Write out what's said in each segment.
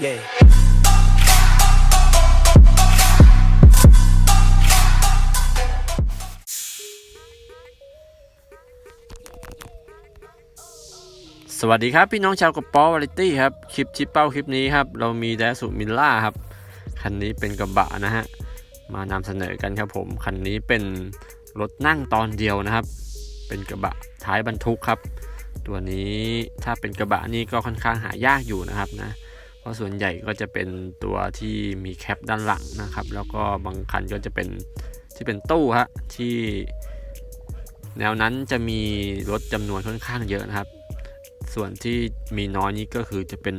Yeah. สวัสดีครับ พี่น้องชาวกระป๋อวาไรตี้ครับ คลิปชิปเป้าคลิปนี้ครับ เรามีแดสุมิลล่าครับ คันนี้เป็นกระบะนะฮะ มานำเสนอกันครับผม คันนี้เป็นรถนั่งตอนเดียวนะครับ เป็นกระบะท้ายบรรทุกครับ ตัวนี้ถ้าเป็นกระบะนี่ก็ค่อนข้างหายากอยู่นะครับนะ ราะส่วนใหญ่ก็จะเป็นตัวที่มีแคปด้านหลังนะครับ แล้วก็บางคันก็จะเป็นที่เป็นตู้ฮะที่แนวนั้นจะมีรถจำนวนค่อนข้างเยอะนะครับ ส่วนที่มีน้อยนี้ก็คือจะเป็น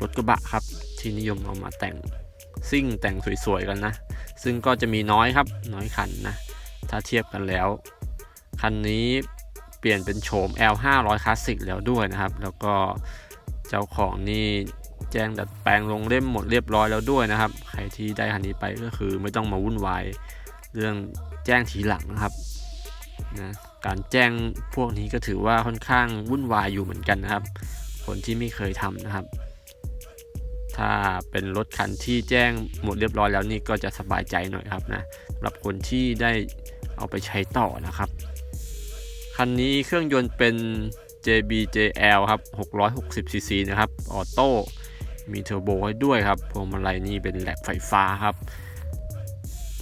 รถกระบะครับ ที่นิยมเอามาแต่งซิ่งแต่งสวยๆกันนะ ซึ่งก็จะมีน้อยครับน้อยคันนะ ถ้าเทียบกันแล้ว คันนี้เปลี่ยนเป็นโฉม L 5 0 0 คลาสสิกแล้วด้วยนะครับ แล้วก็เจ้าของนี่ แจ้งดัดแปลงลงเล่มหมดเรียบร้อยแล้วด้วยนะครับ ใครที่ได้คันนี้ไปก็คือไม่ต้องมาวุ่นวายเรื่องแจ้งทีหลังนะครับนะการแจ้งพวกนี้ก็ถือว่าค่อนข้างวุ่นวายอยู่เหมือนกันนะครับ คนที่ไม่เคยทำนะครับ ถ้าเป็นรถคันที่แจ้งหมดเรียบร้อยแล้วนี่ก็จะสบายใจหน่อยครับนะสำหรับคนที่ได้เอาไปใช้ต่อนะครับคันนี้เครื่องยนต์เป็น JBJL ครับ 660cc นะครับ ออโต้ มีเทอร์โบให้ด้วยครับพวงมาลัยนี่เป็นแหลกไฟฟ้าครับ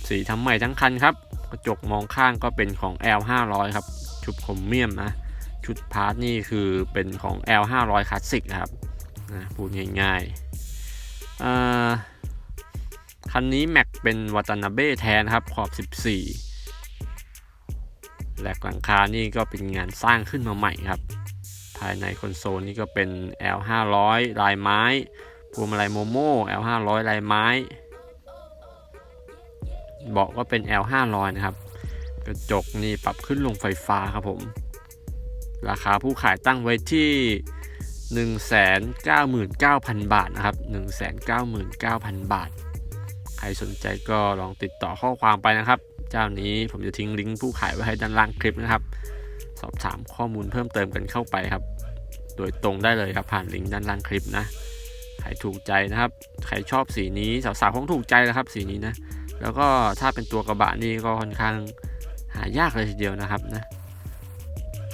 สีทำใหม่ทั้งคันครับ กระจกมองข้างก็เป็นของ L 500ครับ ชุดโครเมียมนะ ชุดพาร์ทนี่คือเป็นของ L 500คลาสสิกครับนะพูดง่ายๆอ่าคันนี้แม็กเป็นวัตนาเบ้แทนครับ ขอบ 14แหลกหลังคานี่ก็เป็นงานสร้างขึ้นมาใหม่ครับภายในคอนโซลนี่ก็เป็น L 500 ลายไม้ พวงมาลัยโมโม่ L 500ลายไม้เบาะก็เป็น L 500นะครับ กระจกนี่ปรับขึ้นลงไฟฟ้าครับผม ราคาผู้ขายตั้งไว้ที่ 199,000 บาทนะครับ 199,000 บาท ใครสนใจก็ลองติดต่อข้อความไปนะครับ เจ้านี้ผมจะทิ้งลิงก์ผู้ขายไว้ให้ด้านล่างคลิปนะครับ สอบถามข้อมูลเพิ่มเติมกันเข้าไปครับ โดยตรงได้เลยครับผ่านลิงก์ด้านล่างคลิปนะ ใครถูกใจนะครับ ใครชอบสีนี้สาวๆคงถูกใจแล้วครับสีนี้นะ แล้วก็ถ้าเป็นตัวกระบะนี่ก็ค่อนข้างหายากเลยทีเดียวนะครับนะ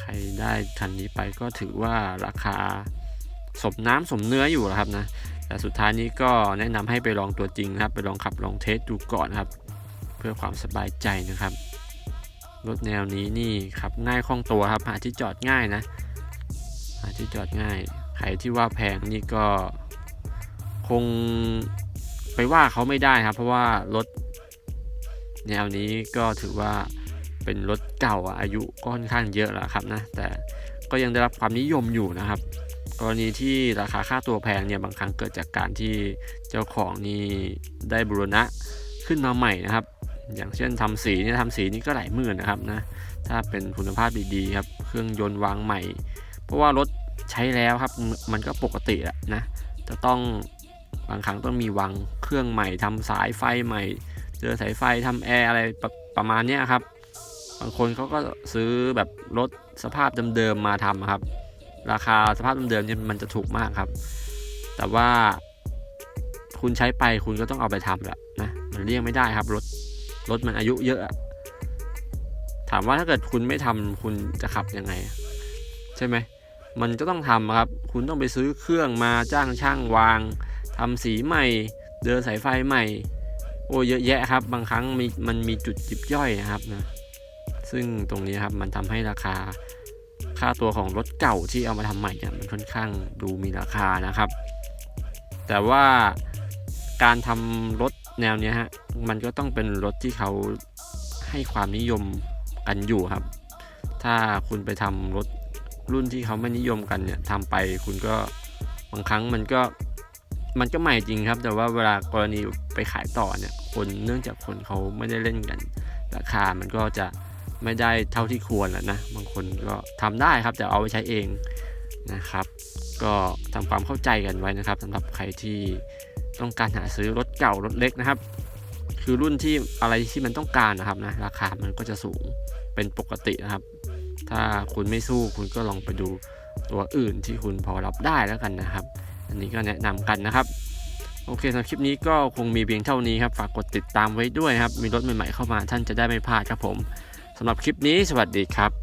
ใครได้คันนี้ไปก็ถือว่าราคาสมน้ำสมเนื้ออยู่นะครับนะ แต่สุดท้ายนี้ก็แนะนำให้ไปลองตัวจริงครับ ไปลองขับลองเทสดูก่อนครับ เพื่อความสบายใจนะครับรถแนวนี้นี่ขับง่ายคล่องตัวครับหาที่จอดง่ายนะ หาที่จอดง่าย ใครที่ว่าแพงนี่ก็ คงไปว่าเขาไม่ได้ครับ เพราะว่ารถแนวนี้ก็ถือว่าเป็นรถเก่าอายุก็ค่อนข้างเยอะแล้วครับนะ แต่ก็ยังได้รับความนิยมอยู่นะครับ กรณีที่ราคาค่าตัวแพงเนี่ยบางครั้งเกิดจากการที่เจ้าของนี่ได้บูรณะขึ้นมาใหม่นะครับ อย่างเช่นทำสีเนี่ยทำสีนี่ก็หลายหมื่นนะครับนะถ้าเป็นคุณภาพดีๆครับเครื่องยนต์วางใหม่ เพราะว่ารถใช้แล้วครับมันก็ปกติแหละนะจะต้อง บางครั้งต้องมีวางเครื่องใหม่ทำสายไฟใหม่ เจอสายไฟทำแอร์อะไรประประมาณเนี้ครับ บางคนเขาก็ซื้อแบบรถสภาพเดิมๆมาทำครับ ราคาสภาพเดิมๆเนี่ยมันจะถูกมากครับ แต่ว่าคุณใช้ไปคุณก็ต้องเอาไปทำแหละนะมันเลี่ยงไม่ได้ครับรถรถมันอายุเยอะ ถามว่าถ้าเกิดคุณไม่ทำคุณจะขับยังไง ใช่ไหมมันก็ต้องทำครับ คุณต้องไปซื้อเครื่องมาจ้างช่างวาง ทำสีใหม่ เดินสายไฟใหม่ โอ้เยอะแยะครับ บางครั้งมีมันมีจุดจิบย่อยนะครับนะซึ่งตรงนี้ครับมันทำให้ราคาค่าตัวของรถเก่าที่เอามาทำใหม่เนี่ยมันค่อนข้างดูมีราคานะครับ แต่ว่าการทำรถแนวนี้ฮะมันก็ต้องเป็นรถที่เขาให้ความนิยมกันอยู่ครับ ถ้าคุณไปทำรถรุ่นที่เขาไม่นิยมกันเนี่ยทำไปคุณก็บางครั้งมันก็ มันก็ใหม่จริงครับ แต่ว่าเวลากรณีไปขายต่อเนี่ย คนเนื่องจากคนเขาไม่ได้เล่นกัน ราคามันก็จะไม่ได้เท่าที่ควรแล้วนะ บางคนก็ทำได้ครับ แต่เอาไปใช้เองนะครับ ก็ทำความเข้าใจกันไว้นะครับสำหรับใครที่ต้องการหาซื้อรถเก่ารถเล็กนะครับ คือรุ่นที่อะไรที่มันต้องการนะครับนะราคามันก็จะสูงเป็นปกตินะครับ ถ้าคุณไม่สู้คุณก็ลองไปดูตัวอื่นที่คุณพอรับได้แล้วกันนะครับ อันนี้ก็แนะนำกันนะครับ โอเคสำหรับคลิปนี้ก็คงมีเพียงเท่านี้ครับฝากกดติดตามไว้ด้วยครับ มีรถใหม่ๆเข้ามาท่านจะได้ไม่พลาดครับผมสำหรับคลิปนี้สวัสดีครับ